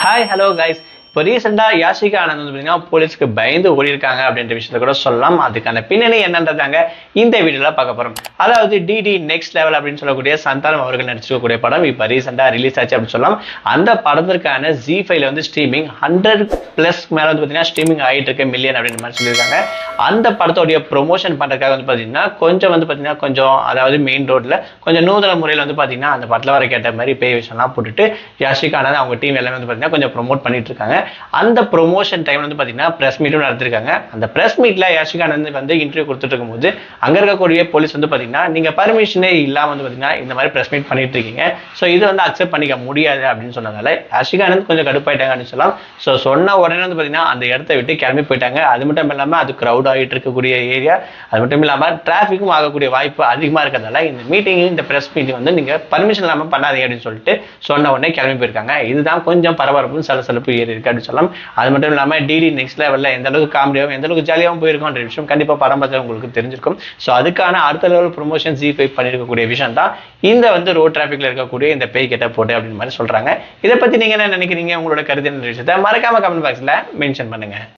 Hi, hello guys. இப்போ ரீசெண்டாக யாஷிகா ஆனந்த் வந்து பார்த்தீங்கன்னா போலீஸ்க்கு பயந்து ஓடி இருக்காங்க அப்படின்ற விஷயத்த கூட சொல்லலாம். அதுக்கான பின்னணி என்னன்றதாங்க இந்த வீடியோவில் பார்க்க போகிறோம் அதாவது டிடி நெக்ஸ்ட் லெவல் அப்படின்னு சொல்லக்கூடிய சந்தானம் அவர்கள் நடிச்சிருக்கக்கூடிய படம் இப்போ ரீசெண்டாக ரிலீஸ் ஆச்சு அப்படின்னு சொல்லலாம். அந்த படத்திற்கான ஜி ஃபைவ்ல வந்து ஸ்ட்ரீமிங் ஹண்ட்ரட் ப்ளஸ் மேலே வந்து பார்த்தீங்கன்னா ஸ்ட்ரீமிங் ஆகிட்டு இருக்கு மில்லியன் அப்படின்ற மாதிரி சொல்லியிருக்காங்க. அந்த படத்தோடைய ப்ரொமோஷன் பண்ணுறதுக்காக வந்து பார்த்தீங்கன்னா கொஞ்சம் வந்து பார்த்தீங்கன்னா கொஞ்சம் அதாவது மெயின் ரோட்டில் கொஞ்சம் நூதன முறையில் வந்து பார்த்தீங்கன்னா அந்த படத்தில் வர கேட்ட மாதிரி பேய் விஷயம்லாம் போட்டுட்டு யாஷிகா ஆனந்த் அவங்க டீம் எல்லாமே வந்து பார்த்தீங்கன்னா கொஞ்சம் ப்ரொமோட் பண்ணிட்டு இருக்காங்க. அந்த ப்ரொமோஷன் டைம் வந்து பார்த்தீங்கன்னா ப்ரெஸ் மீட்டும் நடத்திருக்காங்க. அந்த ப்ரெஸ் மீட்டில் யாஷிகா வந்து இன்டர்வியூ கொடுத்துட்டு இருக்கும்போது அங்கே இருக்கக்கூடிய போலீஸ் வந்து பார்த்தீங்கன்னா நீங்கள் பர்மிஷனே இல்லாமல் வந்து பார்த்தீங்கன்னா இந்த மாதிரி ப்ரெஸ் மீட் பண்ணிட்டு இருக்கீங்க ஸோ இது வந்து அக்செப்ட் பண்ணிக்க முடியாது அப்படின்னு சொன்னதால யாஷிகா கொஞ்சம் கடுப்பாயிட்டாங்க அப்படின்னு சொல்லலாம். ஸோ சொன்ன உடனே வந்து பார்த்தீங்கன்னா அந்த இடத்த விட்டு கிளம்பி போயிட்டாங்க. அது மட்டும் இல்லாமல் அது க்ரௌட் ஆகிட்டு இருக்கக்கூடிய ஏரியா அது மட்டும் இல்லாமல் டிராஃபிக்கும் ஆகக்கூடிய வாய்ப்பு அதிகமாக இருக்கிறதால இந்த மீட்டிங் இந்த ப்ரெஸ் மீட்டிங் வந்து நீங்கள் பர்மிஷன் இல்லாமல் பண்ணாதீங்க அப்படின்னு சொல்லிட்டு சொன்ன உடனே கிளம்பி போயிருக்காங்க. இதுதான் கொஞ்சம் பரபரப்பும் சலசலப்பு ஏறி இருக்கு. அப்படின்னு சொல்லலாம். அது மட்டும் இல்லாமல் டிடி நெக்ஸ்ட் லெவலில் எந்த அளவுக்கு காமெடியாகவும் எந்த அளவுக்கு ஜாலியாகவும் போயிருக்கோன்ற விஷயம் கண்டிப்பாக படம் உங்களுக்கு தெரிஞ்சிருக்கும். ஸோ அதுக்கான அடுத்த லெவல் ப்ரொமோஷன் ஜி ஃபைவ் பண்ணியிருக்கக்கூடிய விஷயம் தான் இந்த வந்து ரோட் டிராஃபிக்ல இருக்கக்கூடிய இந்த பேய் கெட்ட போட்டு அப்படின்னு மாதிரி சொல்றாங்க. இதை பத்தி நீங்க என்ன நினைக்கிறீங்க? உங்களோட கருத்து என்ன விஷயத்தை மறக்காம கமெண்ட் பாக்ஸில் மென்ஷன் பண்ணுங்க.